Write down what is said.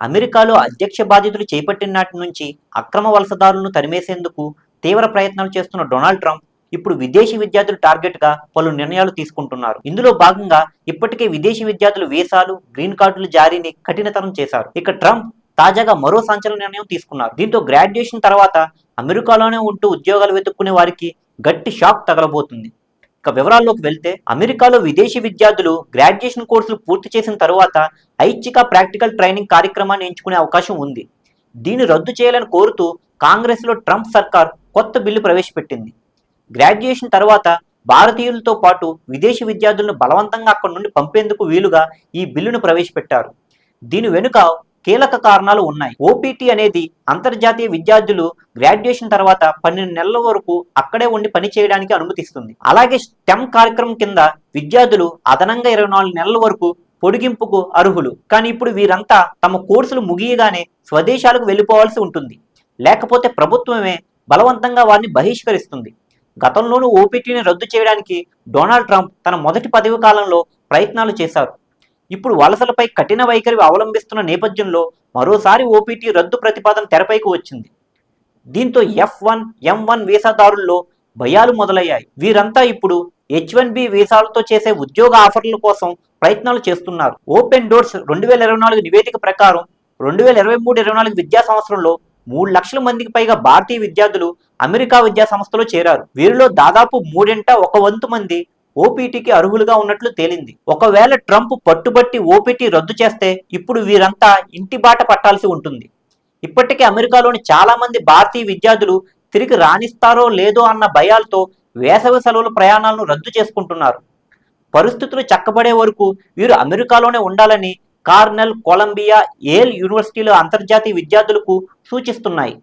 అమెరికాలో అధ్యక్ష బాధ్యతలు చేపట్టిన నాటి నుంచి అక్రమ వలసదారులను తరిమేసేందుకు తీవ్ర ప్రయత్నాలు చేస్తున్న డొనాల్డ్ ట్రంప్ ఇప్పుడు విదేశీ విద్యార్థులు టార్గెట్గా పలు నిర్ణయాలు తీసుకుంటున్నారు. ఇందులో భాగంగా ఇప్పటికే విదేశీ విద్యార్థులు వీసాలు గ్రీన్ కార్డుల జారీని కఠినతరం చేశారు. ఇక ట్రంప్ తాజాగా మరో సంచలన నిర్ణయం తీసుకున్నారు. దీంతో గ్రాడ్యుయేషన్ తర్వాత అమెరికాలోనే ఉంటూ ఉద్యోగాలు వెతుక్కునే వారికి గట్టి షాక్ తగలబోతుంది. ఇక వివరాల్లోకి వెళ్తే అమెరికాలో విదేశీ విద్యార్థులు గ్రాడ్యుయేషన్ కోర్సులు పూర్తి చేసిన తర్వాత ఐచ్ఛిక ప్రాక్టికల్ ట్రైనింగ్ కార్యక్రమాన్ని ఎంచుకునే అవకాశం ఉంది. దీన్ని రద్దు చేయాలని కోరుతూ కాంగ్రెస్లో ట్రంప్ సర్కార్ కొత్త బిల్లు ప్రవేశపెట్టింది. గ్రాడ్యుయేషన్ తర్వాత భారతీయులతో పాటు విదేశీ విద్యార్థులను బలవంతంగా అక్కడి నుండి పంపేందుకు వీలుగా ఈ బిల్లును ప్రవేశపెట్టారు. దీని వెనుక కీలక కారణాలు ఉన్నాయి. ఓపీటీ అనేది అంతర్జాతీయ విద్యార్థులు గ్రాడ్యుయేషన్ తర్వాత పన్నెండు నెలల వరకు అక్కడే ఉండి పని చేయడానికి అనుమతిస్తుంది. అలాగే స్టెమ్ కార్యక్రమం కింద విద్యార్థులు అదనంగా ఇరవై నాలుగు నెలల వరకు పొడిగింపుకు అర్హులు. కానీ ఇప్పుడు వీరంతా తమ కోర్సులు ముగియగానే స్వదేశాలకు వెళ్ళిపోవాల్సి ఉంటుంది. లేకపోతే ప్రభుత్వమే బలవంతంగా వారిని బహిష్కరిస్తుంది. గతంలోనూ ఓపీటీని రద్దు చేయడానికి డొనాల్డ్ ట్రంప్ తన మొదటి పదవి కాలంలో ప్రయత్నాలు చేశారు. ఇప్పుడు వలసలపై కఠిన వైఖరి అవలంబిస్తున్న నేపథ్యంలో మరోసారి ఓపీటీ రద్దు ప్రతిపాదన తెరపైకి వచ్చింది. దీంతో ఎఫ్ వన్ ఎం వన్ వీసాదారుల్లో భయాలు మొదలయ్యాయి. వీరంతా ఇప్పుడు హెచ్ వన్ బి వీసాలతో చేసే ఉద్యోగ ఆఫర్ల కోసం ప్రయత్నాలు చేస్తున్నారు. ఓపెన్ డోర్స్ రెండు వేల ఇరవై నాలుగు నివేదిక ప్రకారం రెండు వేల ఇరవై మూడు ఇరవై నాలుగు విద్యా సంవత్సరంలో మూడు లక్షల మందికి పైగా భారతీయ విద్యార్థులు అమెరికా విద్యా సంస్థలో చేరారు. వీరిలో దాదాపు మూడింట ఒక వంతు మంది ఓపీటీకి అర్హులుగా ఉన్నట్లు తేలింది. ఒకవేళ ట్రంప్ పట్టుబట్టి ఓపీటీ రద్దు చేస్తే ఇప్పుడు వీరంతా ఇంటి బాట పట్టాల్సి ఉంటుంది. ఇప్పటికే అమెరికాలోని చాలా మంది భారతీయ విద్యార్థులు తిరిగి రాణిస్తారో లేదో అన్న భయాలతో వేసవి సెలవుల ప్రయాణాలను రద్దు చేసుకుంటున్నారు. పరిస్థితులు చక్కబడే వరకు వీరు అమెరికాలోనే ఉండాలని కార్నెల్ కొలంబియా ఏల్ యూనివర్సిటీలో అంతర్జాతీయ విద్యార్థులకు సూచిస్తున్నాయి.